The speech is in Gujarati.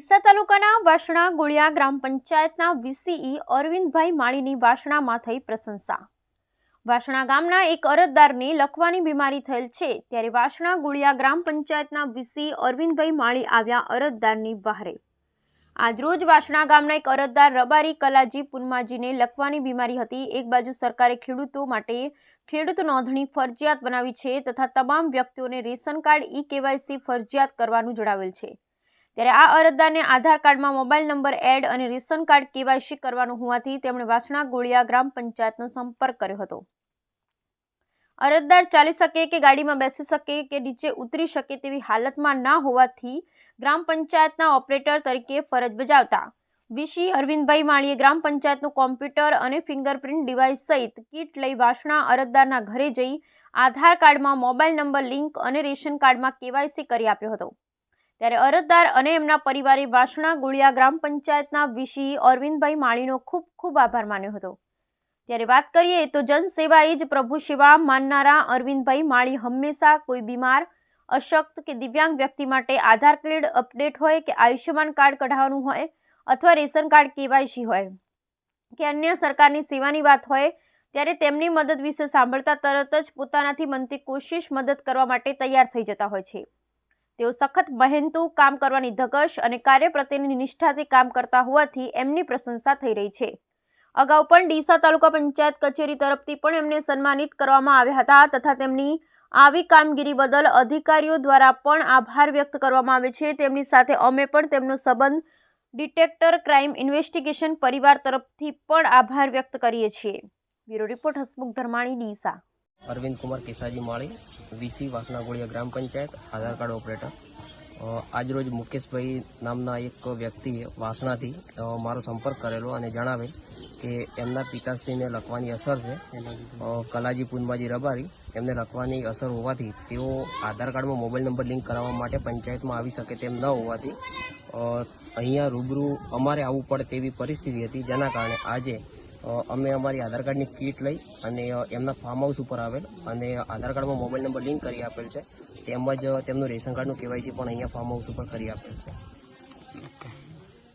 ડીસા તાલુકાના વાસણા ગોળિયા ગ્રામ પંચાયતના વીસીઈ અરવિંદભાઈ માળીની વાસણામાં થઈ પ્રશંસા. વાસણા ગામના એક અરજદારને લખવાની બીમારી થયેલ છે, ત્યારે વાસણા ગોળિયા ગ્રામ પંચાયતના વીસી અરવિંદભાઈ માળી આવ્યા અરજદારની બહારે. આજરોજ વાસણા ગામના એક અરજદાર રબારી કલાજી પુનમાજીને લખવાની બીમારી હતી. એક બાજુ સરકારે ખેડૂતો માટે ખેડૂત નોંધણી ફરજિયાત બનાવી છે, તથા તમામ વ્યક્તિઓને રેશન કાર્ડ, ઈ કેવાયસી ફરજિયાત કરવાનું જણાવેલ છે. ત્યારે આ અરજદારને આધાર કાર્ડમાં મોબાઈલ નંબર એડ અને રેશન કાર્ડ કેવાયસી કરવાનું હોવાથી તેમણે વાસણા ગોળિયા ગ્રામ પંચાયતનો સંપર્ક કર્યો હતો. અરજદાર ચાલી શકે કે ગાડીમાં બેસી શકે કે નીચે ઉતરી શકે તેવી હાલતમાં ના હોવાથી ગ્રામ પંચાયતના ઓપરેટર તરીકે ફરજ બજાવતા વીસી અરવિંદભાઈ માળીએ ગ્રામ પંચાયતનું કોમ્પ્યુટર અને ફિંગરપ્રિન્ટ ડિવાઇસ સહિત કીટ લઈ વાસણા અરજદારના ઘરે જઈ આધાર કાર્ડમાં મોબાઈલ નંબર લિંક અને રેશન કાર્ડમાં કેવાયસી કરી આપ્યો હતો. ત્યારે અરજદાર અને એમના પરિવારે વાસણા ગુળિયા ગ્રામ પંચાયતના વિશી અરવિંદભાઈ માળીનો ખૂબ ખૂબ આભાર માન્યો હતો. ત્યારે વાત કરીએ તો જનસેવા એ જ પ્રભુ સેવા માનનારા અરવિંદભાઈ માળી હંમેશા કોઈ બીમાર, અશક્ત કે દિવ્યાંગ વ્યક્તિ માટે આધાર કાર્ડ અપડેટ હોય કે આયુષ્યમાન કાર્ડ કઢાવવાનું હોય અથવા રેશન કાર્ડ કેવાયસી હોય કે અન્ય સરકારની સેવાની વાત હોય ત્યારે તેમની મદદ વિશે સાંભળતા તરત જ પોતાનાથી બનતી કોશિશ મદદ કરવા માટે તૈયાર થઈ જતા હોય છે. તેઓ સખત મહેનતુ, કામ કરવાની ધગશ અને કાર્ય પ્રત્યેની નિષ્ઠાથી કામ કરતા હોવાથી એમની પ્રશંસા થઈ રહી છે. અગાઉ પણ ડીસા તાલુકા પંચાયત કચેરી તરફથી પણ એમને સન્માનિત કરવામાં આવ્યા હતા તથા તેમની આવી કામગીરી બદલ અધિકારીઓ દ્વારા પણ આભાર વ્યક્ત કરવામાં આવે છે. તેમની સાથે અમે પણ તેમનો સંબંધ ડિટેક્ટર ક્રાઇમ ઇન્વેસ્ટિગેશન પરિવાર તરફથી પણ આભાર વ્યક્ત કરીએ છીએ. Bureau report Hasmukh Dharmani, Deesa. Arvind Kumar Kesaji Mali VC Vasanagoliya gram panchayat, Aadhaar card operator. આજરોજ મુકેશભાઈ નામના એક વ્યક્તિએ વાસણાથી મારો સંપર્ક કરેલો અને જણાવેલ કે એમના પિતાશ્રીને લખવાની અસર છે. કલાજી પુનબાજી રબારી, એમને લખવાની અસર હોવાથી તેઓ આધાર કાર્ડમાં મોબાઈલ નંબર લિંક કરાવવા માટે પંચાયતમાં આવી શકે તેમ ન હોવાથી અહીંયા રૂબરૂ અમારે આવવું પડે તેવી પરિસ્થિતિ હતી. જેના કારણે આજે અમે અમારી આધાર કાર્ડની કીટ લઈ અને એમના ફાર્મ હાઉસ ઉપર આવેલ અને આધાર કાર્ડમાં મોબાઈલ નંબર લિંક કરી આપેલ છે. તેમજ તેમનું રેશન કાર્ડનું કેવાયસી પણ અહીંયા ફાર્મ હાઉસ ઉપર કરી આપેલ છે.